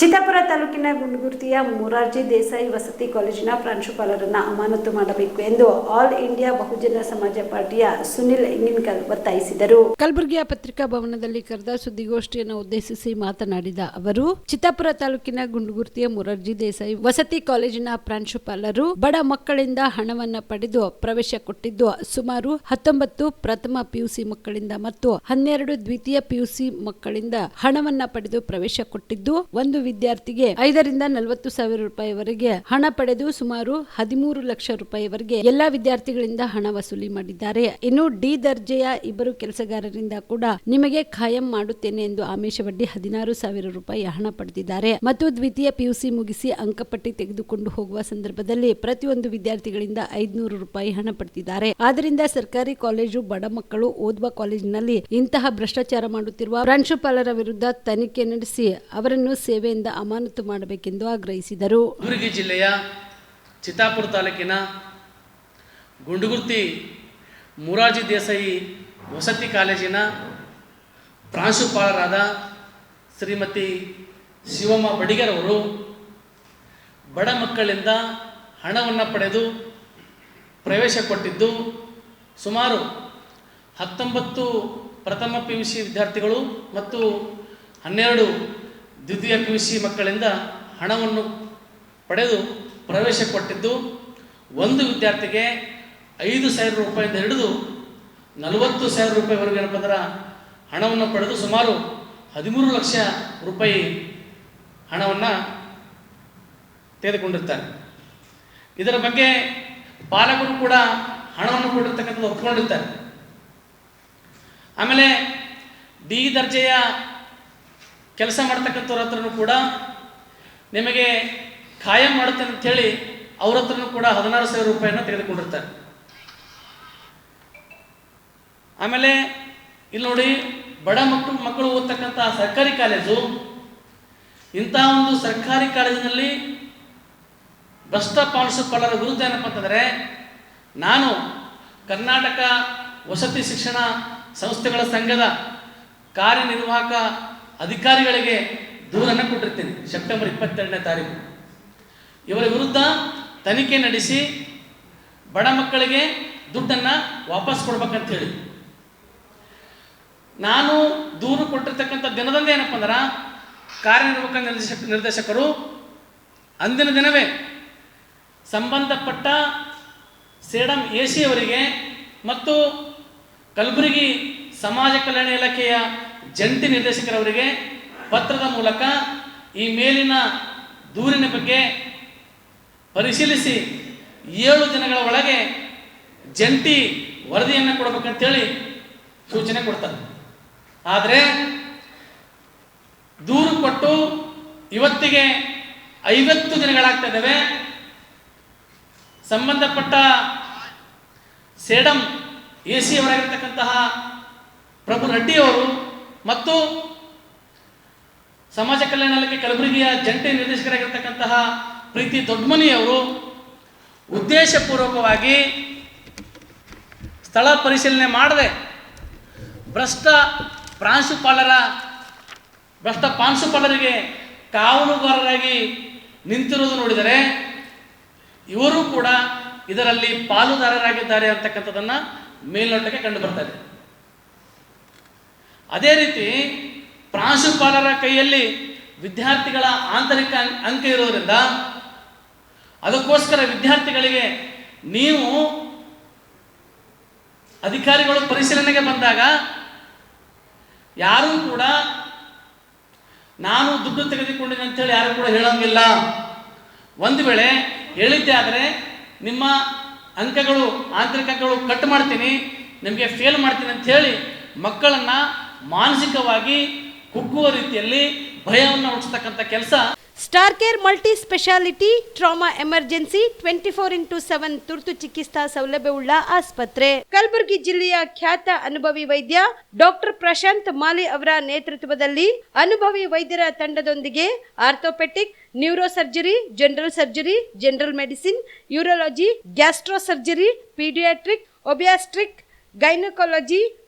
ಚಿತ್ತಾಪುರ ತಾಲೂಕಿನ ಗುಂಡಗುರ್ತಿಯ ಮೊರಾರ್ಜಿ ದೇಸಾಯಿ ವಸತಿ ಕಾಲೇಜಿನ ಪ್ರಾಂಶುಪಾಲರನ್ನ ಅಮಾನತು ಮಾಡಬೇಕು ಎಂದು ಆಲ್ ಇಂಡಿಯಾ ಬಹುಜನ ಸಮಾಜ ಪಾರ್ಟಿಯ ಸುನಿಲ್ ಎಂಗಿನ್ಕಲ್ ಒತ್ತಾಯಿಸಿದರು. ಕಲಬುರಗಿಯ ಪತ್ರಿಕಾ ಭವನದಲ್ಲಿ ಕರೆದ ಸುದ್ದಿಗೋಷ್ಠಿಯನ್ನು ಉದ್ದೇಶಿಸಿ ಮಾತನಾಡಿದ ಅವರು, ಚಿತ್ತಾಪುರ ತಾಲೂಕಿನ ಗುಂಡಗುರ್ತಿಯ ಮೊರಾರ್ಜಿ ದೇಸಾಯಿ ವಸತಿ ಕಾಲೇಜಿನ ಪ್ರಾಂಶುಪಾಲರು ಬಡ ಮಕ್ಕಳಿಂದ ಹಣವನ್ನು ಪಡೆದು ಪ್ರವೇಶ ಕೊಟ್ಟಿದ್ದು ಸುಮಾರು ಹತ್ತೊಂಬತ್ತು ಪ್ರಥಮ ಪಿಯುಸಿ ಮಕ್ಕಳಿಂದ ಮತ್ತು ಹನ್ನೆರಡು ದ್ವಿತೀಯ ಪಿಯುಸಿ ಮಕ್ಕಳಿಂದ ಹಣವನ್ನ ಪಡೆದು ಪ್ರವೇಶ ಕೊಟ್ಟಿದ್ದು ಒಂದು ವಿದ್ಯಾರ್ಥಿಗೆ ಐದರಿಂದ ನಲವತ್ತು ಸಾವಿರ ರೂಪಾಯಿವರೆಗೆ ಹಣ ಪಡೆದು ಸುಮಾರು ಹದಿಮೂರು ಲಕ್ಷ ರೂಪಾಯಿವರೆಗೆ ಎಲ್ಲಾ ವಿದ್ಯಾರ್ಥಿಗಳಿಂದ ಹಣ ವಸೂಲಿ ಮಾಡಿದ್ದಾರೆ. ಇನ್ನು ಡಿ ದರ್ಜೆಯ ಇಬ್ಬರು ಕೆಲಸಗಾರರಿಂದ ಕೂಡ ನಿಮಗೆ ಖಾಯಂ ಮಾಡುತ್ತೇನೆ ಎಂದು ಆಮಿಷವಡ್ಡಿ ಹದಿನಾರು ಸಾವಿರ ರೂಪಾಯಿ ಹಣ ಪಡೆದಿದ್ದಾರೆ. ಮತ್ತು ದ್ವಿತೀಯ ಪಿಯುಸಿ ಮುಗಿಸಿ ಅಂಕಪಟ್ಟಿ ತೆಗೆದುಕೊಂಡು ಹೋಗುವ ಸಂದರ್ಭದಲ್ಲಿ ಪ್ರತಿಯೊಂದು ವಿದ್ಯಾರ್ಥಿಗಳಿಂದ ಐದುನೂರು ರೂಪಾಯಿ ಹಣ ಪಡೆದಿದ್ದಾರೆ. ಆದ್ದರಿಂದ ಸರ್ಕಾರಿ ಕಾಲೇಜು ಬಡ ಮಕ್ಕಳು ಓದುವ ಕಾಲೇಜಿನಲ್ಲಿ ಇಂತಹ ಭ್ರಷ್ಟಾಚಾರ ಮಾಡುತ್ತಿರುವ ಪ್ರಾಂಶುಪಾಲರ ವಿರುದ್ಧ ತನಿಖೆ ನಡೆಸಿ ಅವರನ್ನು ಸೇವೆಯಿಂದ ಅಮಾನತು ಮಾಡಬೇಕೆಂದು ಆಗ್ರಹಿಸಿದರು. ಕಲಬುರಗಿ ಜಿಲ್ಲೆಯ ಚಿತ್ತಾಪುರ ತಾಲೂಕಿನ ಗುಂಡುಗುರ್ತಿ ಮುರಾಜಿ ದೇಸಾಯಿ ವಸತಿ ಕಾಲೇಜಿನ ಪ್ರಾಂಶುಪಾಲರಾದ ಶ್ರೀಮತಿ ಶಿವಮ್ಮ ಬಡಿಗರವರು ಬಡ ಮಕ್ಕಳಿಂದ ಹಣವನ್ನು ಪಡೆದು ಪ್ರವೇಶ ಕೊಟ್ಟಿದ್ದು ಸುಮಾರು ಹತ್ತೊಂಬತ್ತು ಪ್ರಥಮ ಪಿ ಯು ಸಿ ವಿದ್ಯಾರ್ಥಿಗಳು ಮತ್ತು ಹನ್ನೆರಡು ದ್ವಿತೀಯ ಪಿ ಯು ಸಿ ಮಕ್ಕಳಿಂದ ಹಣವನ್ನು ಪಡೆದು ಪ್ರವೇಶ ಕೊಟ್ಟಿದ್ದು ಒಂದು ವಿದ್ಯಾರ್ಥಿಗೆ ಐದು ಸಾವಿರ ರೂಪಾಯಿಂದ ಹಿಡಿದು ನಲವತ್ತು ಸಾವಿರ ರೂಪಾಯಿವರೆಗೆ ಏನಪ್ಪ ಅಂದ್ರೆ ಹಣವನ್ನು ಪಡೆದು ಸುಮಾರು ಹದಿಮೂರು ಲಕ್ಷ ರೂಪಾಯಿ ಹಣವನ್ನು ತೆಗೆದುಕೊಂಡಿರ್ತಾರೆ. ಇದರ ಬಗ್ಗೆ ಪಾಲಕರು ಕೂಡ ಹಣವನ್ನು ಕೊಟ್ಟಿರ್ತಕ್ಕಂಥದ್ದು ಒಪ್ಕೊಂಡಿರ್ತಾರೆ. ಆಮೇಲೆ ಡಿ ದರ್ಜೆಯ ಕೆಲಸ ಮಾಡ್ತಕ್ಕಂಥವ್ರ ಹತ್ರನೂ ಕೂಡ ನಿಮಗೆ ಖಾಯಂ ಮಾಡುತ್ತೇನೆ ಅಂತೇಳಿ ಅವ್ರ ಹತ್ರನೂ ಕೂಡ ಹದಿನಾರು ಸಾವಿರ ರೂಪಾಯಿನ ತೆಗೆದುಕೊಂಡಿರ್ತಾರೆ. ಆಮೇಲೆ ಇಲ್ಲಿ ನೋಡಿ ಬಡ ಮಕ್ಕಳು ಮಕ್ಕಳು ಓದ್ತಕ್ಕಂಥ ಸರ್ಕಾರಿ ಕಾಲೇಜು. ಇಂತಹ ಒಂದು ಸರ್ಕಾರಿ ಕಾಲೇಜಿನಲ್ಲಿ ಭ್ರಷ್ಟ ಪ್ರಾಂಶುಪಾಲರ ವಿರುದ್ಧ ಏನಪ್ಪ ಅಂತಂದರೆ ನಾನು ಕರ್ನಾಟಕ ವಸತಿ ಶಿಕ್ಷಣ ಸಂಸ್ಥೆಗಳ ಸಂಘದ ಕಾರ್ಯನಿರ್ವಾಹಕ ಅಧಿಕಾರಿಗಳಿಗೆ ದೂರನ್ನು ಕೊಟ್ಟಿರ್ತೀನಿ, ಸೆಪ್ಟೆಂಬರ್ ಇಪ್ಪತ್ತೆರಡನೇ ತಾರೀಕು. ಇವರ ವಿರುದ್ಧ ತನಿಖೆ ನಡೆಸಿ ಬಡ ಮಕ್ಕಳಿಗೆ ದುಡ್ಡನ್ನು ವಾಪಸ್ ಕೊಡ್ಬೇಕಂತ ಹೇಳಿ ನಾನು ದೂರು ಕೊಟ್ಟಿರ್ತಕ್ಕಂಥ ದಿನದಂದೇ ಏನಪ್ಪ ಅಂದ್ರೆ ಕಾರ್ಯನಿರ್ವಾಹಕ ನಿರ್ದೇಶಕ ನಿರ್ದೇಶಕರು ಅಂದಿನ ದಿನವೇ ಸಂಬಂಧಪಟ್ಟ ಸೇಡಂ ಎ ಸಿ ಅವರಿಗೆ ಮತ್ತು ಕಲಬುರಗಿ ಸಮಾಜ ಕಲ್ಯಾಣ ಇಲಾಖೆಯ ಜಂಟಿ ನಿರ್ದೇಶಕರವರಿಗೆ ಪತ್ರದ ಮೂಲಕ ಈ ಮೇಲಿನ ದೂರಿನ ಬಗ್ಗೆ ಪರಿಶೀಲಿಸಿ ಏಳು ದಿನಗಳ ಒಳಗೆ ಜಂಟಿ ವರದಿಯನ್ನು ಕೊಡಬೇಕಂತೇಳಿ ಸೂಚನೆ ಕೊಡ್ತಾರೆ. ಆದರೆ ದೂರು ಕೊಟ್ಟು ಇವತ್ತಿಗೆ ಐವತ್ತು ದಿನಗಳಾಗ್ತಾ ಇದ್ದಾವೆ. ಸಂಬಂಧಪಟ್ಟ ಸೇಡಂ ಎ ಸಿ ಅವರಾಗಿರ್ತಕ್ಕಂತಹ ಪ್ರಭು ರೆಡ್ಡಿ ಅವರು ಮತ್ತು ಸಮಾಜ ಕಲ್ಯಾಣ ಇಲಾಖೆ ಕಲಬುರಗಿಯ ಜಂಟಿ ನಿರ್ದೇಶಕರಾಗಿರ್ತಕ್ಕಂತಹ ಪ್ರೀತಿ ದೊಡ್ಡಮನಿಯವರು ಉದ್ದೇಶಪೂರ್ವಕವಾಗಿ ಸ್ಥಳ ಪರಿಶೀಲನೆ ಮಾಡದೆ ಭ್ರಷ್ಟ ಪ್ರಾಂಶುಪಾಲರ, ಭ್ರಷ್ಟ ಪ್ರಾಂಶುಪಾಲರಿಗೆ ಕಾವಲುಗಾರರಾಗಿ ನಿಂತಿರುವುದು ನೋಡಿದರೆ ಇವರು ಕೂಡ ಇದರಲ್ಲಿ ಪಾಲುದಾರರಾಗಿದ್ದಾರೆ ಅಂತಕ್ಕಂಥದ್ದನ್ನು ಮೇಲ್ನೋಟಕ್ಕೆ ಕಂಡು ಇದೆ. ಅದೇ ರೀತಿ ಪ್ರಾಂಶುಪಾಲರ ಕೈಯಲ್ಲಿ ವಿದ್ಯಾರ್ಥಿಗಳ ಆಂತರಿಕ ಅಂಕ ಇರೋದ್ರಿಂದ ಅದಕ್ಕೋಸ್ಕರ ವಿದ್ಯಾರ್ಥಿಗಳಿಗೆ ನೀವು ಅಧಿಕಾರಿಗಳು ಪರಿಶೀಲನೆಗೆ ಬಂದಾಗ ಯಾರೂ ಕೂಡ ನಾನು ದುಡ್ಡು ತೆಗೆದುಕೊಂಡಿದ್ದೆ ಅಂತೇಳಿ ಯಾರು ಕೂಡ ಹೇಳೋಂಗಿಲ್ಲ. ಒಂದು ವೇಳೆ ಹೇಳಿದ್ದೆ ಆದರೆ ನಿಮ್ಮ ಅಂಕಗಳು, ಆಂತರಿಕ ಅಂಕಗಳು ಕಟ್ ಮಾಡ್ತೀನಿ, ನಿಮಗೆ ಫೇಲ್ ಮಾಡ್ತೀನಿ ಅಂತ ಹೇಳಿ ಮಕ್ಕಳನ್ನು ಮಾನಸಿಕವಾಗಿ ಕುಗ್ಗುವ ರೀತಿಯಲ್ಲಿ ಭಯವನ್ನು ಹುಟ್ಟಿಸ್ತಕ್ಕಂಥ ಕೆಲಸ. Star care multi speciality trauma emergency twenty four into seven ತುರ್ತು ಚಿಕಿತ್ಸಾ ಸೌಲಭ್ಯವುಳ್ಳ ಆಸ್ಪತ್ರೆ. ಕಲಬುರಗಿ ಜಿಲ್ಲೆಯ ಖ್ಯಾತ ಅನುಭವಿ ವೈದ್ಯ ಡಾಕ್ಟರ್ ಪ್ರಶಾಂತ್ ಮಾಲಿ ಅವರ ನೇತೃತ್ವದಲ್ಲಿ ಅನುಭವಿ ವೈದ್ಯರ ತಂಡದೊಂದಿಗೆ orthopaedic neuro surgery general surgery, general medicine, urology gastro surgery paediatric, obstetric, gynaecology